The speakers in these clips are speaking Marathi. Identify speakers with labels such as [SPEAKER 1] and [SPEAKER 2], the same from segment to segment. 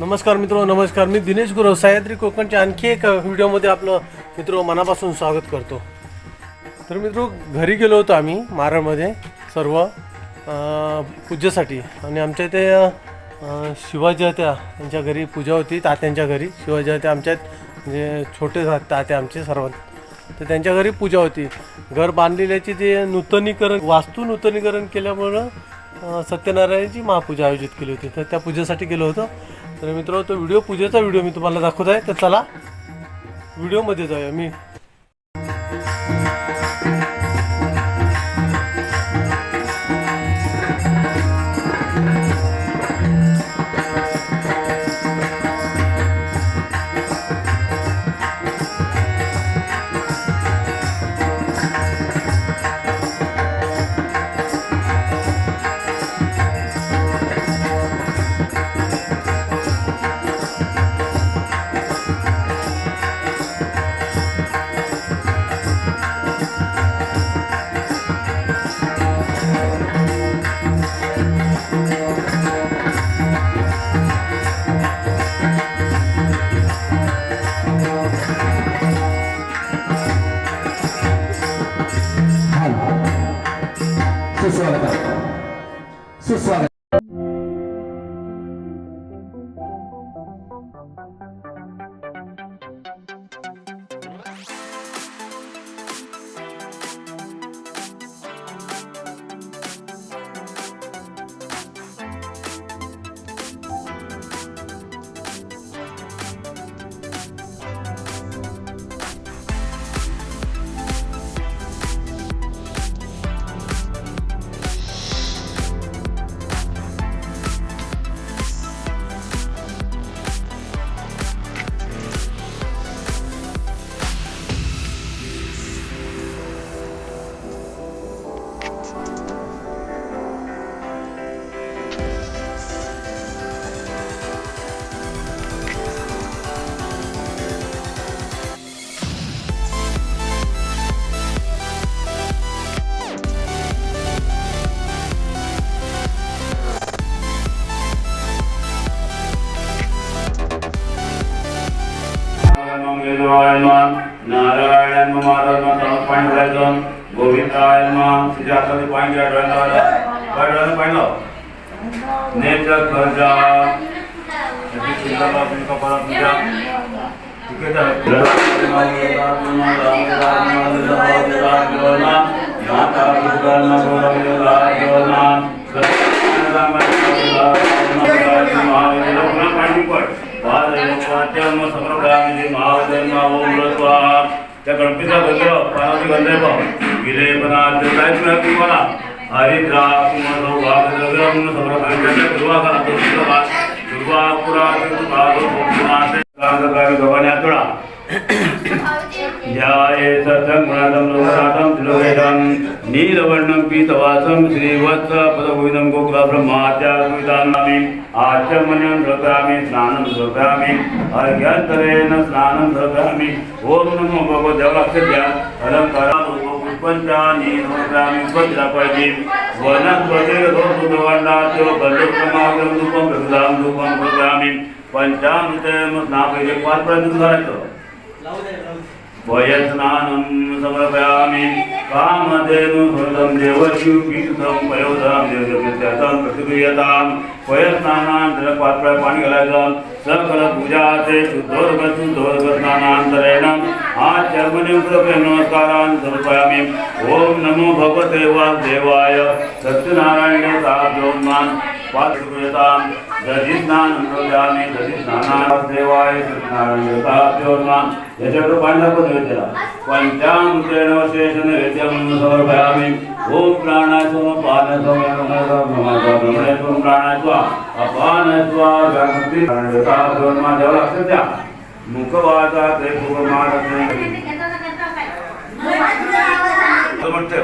[SPEAKER 1] नमस्कार मित्र नमस्कार. मी दिनेश गुरव सह्याद्री कोकणच्या आणखी एक व्हिडिओमध्ये आपलं मित्र मनापासून स्वागत करतो. तर मित्र घरी गेलो होतो आम्ही मारळमध्ये सर्व पूजेसाठी. आणि आमच्या इथे शिवाजी होत्या त्यांच्या घरी पूजा होती तात्यांच्या घरी. शिवाजी होत्या आमच्यात म्हणजे छोटे तात्या आमचे सर्व तर त्यांच्या घरी पूजा होती. घर बांधलेल्याची जे नूतनीकरण वास्तू नूतनीकरण केल्यामुळं सत्यनारायणची महापूजा आयोजित केली होती. तर त्या पूजेसाठी गेलो होतो. तर मित्र तो व्हिडिओ पूजेचा व्हिडिओ मी तुम्हाला दाखवत आहे. तर चला व्हिडिओमध्ये जाऊया. मी
[SPEAKER 2] 座れます。त्या गणपतीचा गंध पानाची गंध आहे बघ विले पणा ते काहीच मिळत नाही मला हरिद्रा कुमार वाघ सगळं सगळं दुर्वा करा दुर्वा पुरा भगवान आतोडा ध्याये सत्सङ्गुणादं लोकनाथं त्रिलोकेशं नीलवर्णं पीतवासं श्रीवत्स पदगोविन्दं गोकुला ब्रह्मात्या सुविधानामि आचमन्यं दर्पयामि स्नानं दर्पयामि अर्घ्यन्तरेण स्नानं दर्पयामि ॐ नमो भगवद्देवलक्षद्या अलङ्कारापञ्चानि दर्पयामि स्वच्छापयति वनस्पतिर्धोषुभवण्डात्यो बलुक्रमागं धूपं प्रभुदां धूपं दर्पयामि पञ्चामृतं स्नापयति पाच पर्यंत वयस्नानं समर्पयामि कामधेनु हृदं देवश्यूपीठं पयोधां देवदेवत्याचं प्रतिक्रियतां वयस्नानांतर पात्र पाणी घालायचं सकल पूजाचे शुद्धोर्ग शुद्धोर्ग स्नानांतरेण आचर्मणे कृपे नमस्कारान् समर्पयामि ॐ नमो भगवते वासुदेवाय सत्यनारायणे ताभ्योन्मान् पात्रक्रियतां दधी स्नानं करोमि देवाय सत्यनारायणे ताभ्योन्मान् याच्याकडे पाणी दाखवतो त्याला पंचामृतेन समर्पयामि ओम प्राणाय स्व पानाय स्व नमाय ब्रह्मणे स्व प्राणाय स्व ते पूर्वमात म्हणते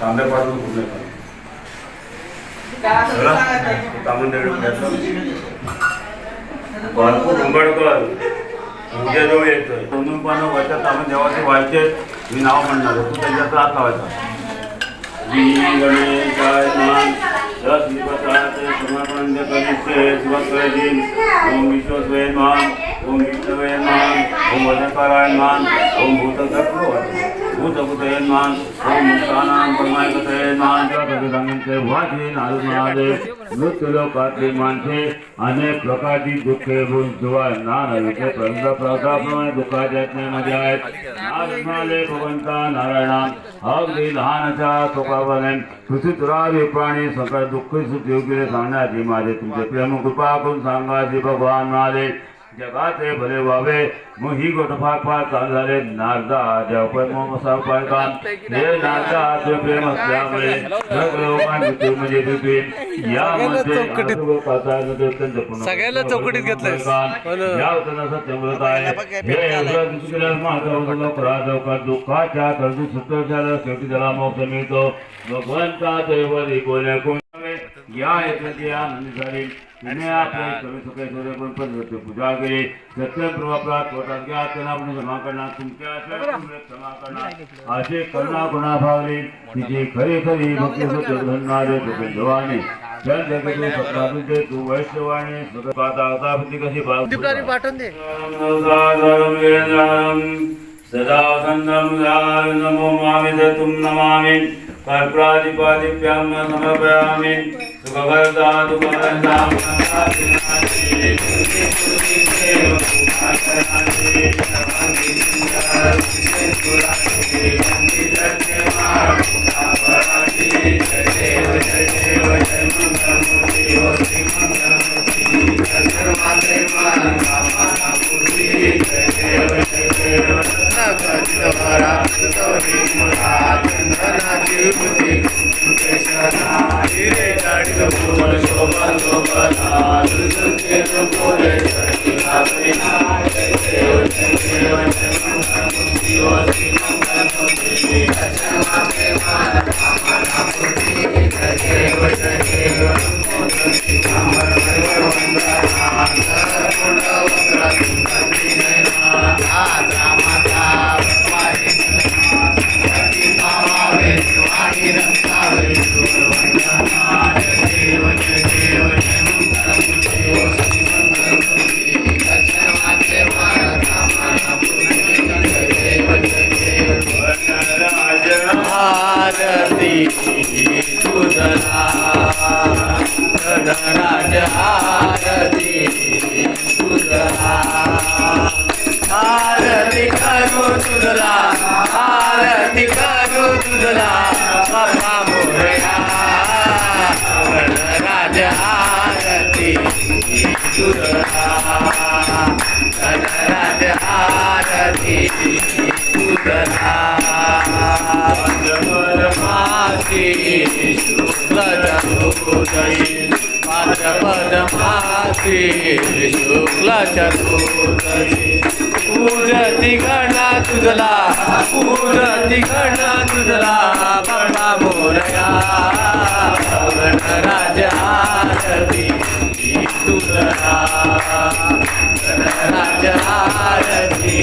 [SPEAKER 2] तांबे कुठले भरपूर उंबडकर येतोय. दोन पानं वरच्या तांबे देवाचे व्हायचे मी नाव म्हणणार तू त्यांच्या त्रास लावायचा. સમર્પણ ઓમ વિશ્વસ્વય માન ઓમ વિષ્ણવે માન ઓમ અધકારાય માન ઓમ ભૂત ભૂતભૂતયન માન ઓમ મુક્તાનામ પરમાય ओम भूतगर्भो भूतभूतये नमः ओम मुक्तानां परमायकतये नमः माणसे अनेक प्रकारची दुःखे बुजवा नानाविचे प्रंद प्रतापमय दुःखाच्या ज्ञानामध्ये आहेत. नारदनाले भगवंता नारायणा अगदी लहानच्या तुकावने पृथ्वीतुरावी प्राणी सकळ दुःख सुखी योग्य सांगण्याची माझे तुमचे प्रेम कृपा करून सांगा जी भगवान माझे जगाचे भले व्हावे मग ही गोटफाक फार चालू झाले नारदा। जपय मग असा उपाय काम। हे नारदा तुझे प्रेम असल्यामुळे लोकांची तू म्हणजे यामध्ये करता.
[SPEAKER 1] सगळ्याला चौकटीत. हो ना.
[SPEAKER 2] या उत्तराचं सत्यव्रत आहे। हे माझा लवकर लवकर दुःखाच्या कर्ज सुतोषाला शेवटी त्याला मोक्ष मिळतो। भगवंता कोण या येथे आनंदी झाली सुखे सूर्य पण पूजा केली सत्य प्रभापला पोटात घ्या त्यांना आपण क्षमा करणार तुमच्या क्षमा करणार असे करुणा गुणा भावली तिची खरी खरी भक्ती सत्य तुझे जवानी तू वैश्यवाणी कशी भाव सदा नमो मामि दत्तुं नमामि कर्प्रादिपादिभ्यां समर्पयामि सुखकर्ता दुःखहर्ता
[SPEAKER 1] आरती श्री शुक्ल चतुर्दशी पूजती गणा तुझला पूजती गणा तुझला बडा मोरया गणराज आरती तुझला गणराज आरती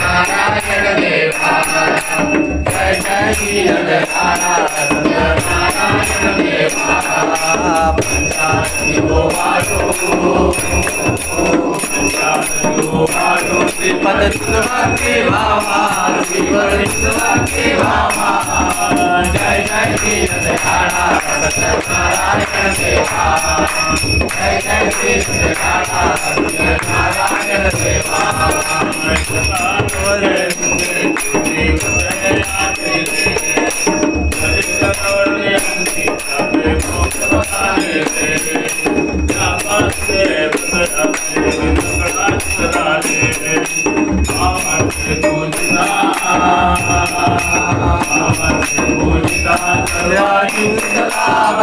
[SPEAKER 1] नारायण देवा जय जय श्रीपद भक्ती भावा श्रीपद भक्ती भावा जय जय दीनदयाळा सत्यनारायण देवा जय जय दीनदयाळा सत्यनारायण देवा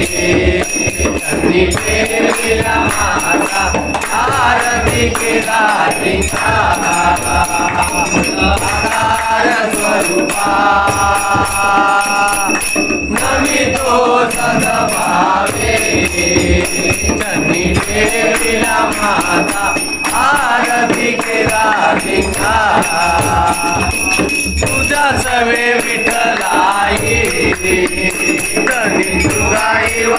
[SPEAKER 1] नमी माता आरती केला आकार स्वरूपा नमी तो सदभावे चरणी प्रेमिला माता आरती केला लिंगा तुझा सवे विठलाई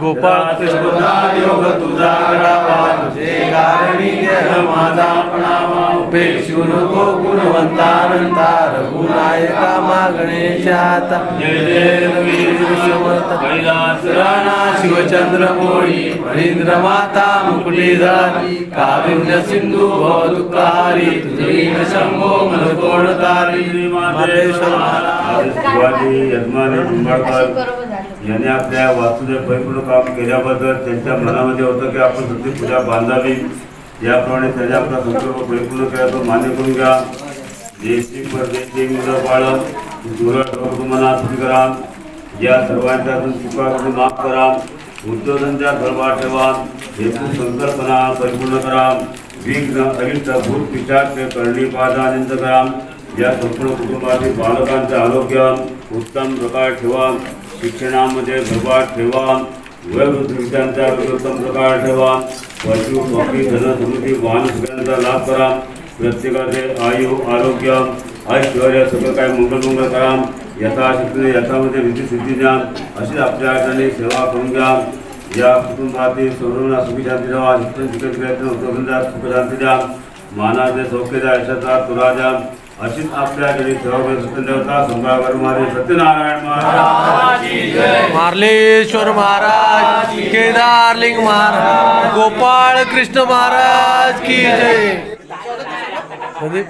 [SPEAKER 1] गोपाळ
[SPEAKER 2] कृष्ण योग तुझा घडावा तुझे कारणी देह माझा प्रणामा
[SPEAKER 1] उपेक्षू नको गुणवंतानंता रघुनायका मा गणेशाता
[SPEAKER 2] जय जय वीर
[SPEAKER 1] समर्थ
[SPEAKER 2] कैलास
[SPEAKER 1] राणा शिवचंद्र मोळी फणींद्र माता मुकुटी झाली कारुण्य सिंधू भवदुकारी तुझी शंभो मन कोण तारी मातेश्वर महाराज
[SPEAKER 2] शिवाजी यजमानी निंबाळकर याने आपल्या वास्तुदेव परिपूर्ण काम केल्याबद्दल त्यांच्या मनामध्ये होतं की आपण सध्या पूजा बांधावी. याप्रमाणे त्याने आपला संकल्प परिपूर्ण केला तो मान्य करून घ्या. देशी परदेशी मुलं बाळं. करा. या सर्वांच्या चुका करून माफ करा. उद्योगांच्या गरबा ठेवा. हेतू संकल्पना परिपूर्ण करा. विघ्न अरिष्ट भूत पिशाच करणी पादानंद करा. या संपूर्ण कुटुंबातील बालकांचे आरोग्य उत्तम प्रकार ठेवा. शिक्षणामध्ये गर्भात ठेवा वयोवृद्धांचा विद्यांचा प्रकार ठेवा पशु पक्षी धनसमृद्धी वाहन सगळ्यांचा लाभ करा प्रत्येकाचे आयु आरोग्य ऐश्वर्य सगळं काय मंगलमंगल करा यथाशक्तीने यथामध्ये विधी सिद्धी द्या अशी आपल्या अर्थाने सेवा करून घ्या. या कुटुंबातील सर्वांना सुखशांती द्यावा शिक्षण शिक्षण उद्योगधंदा सुखशांती द्या. मानाचे सौख्य द्या यशाचा तुरा द्या. अशीच आपल्या सेवा देवता संभावर महाराज सत्यनारायण महाराज.
[SPEAKER 1] मार्लेश्वर महाराज केदारलिंग महाराज गोपाळ कृष्ण महाराज की जय. प्रदीप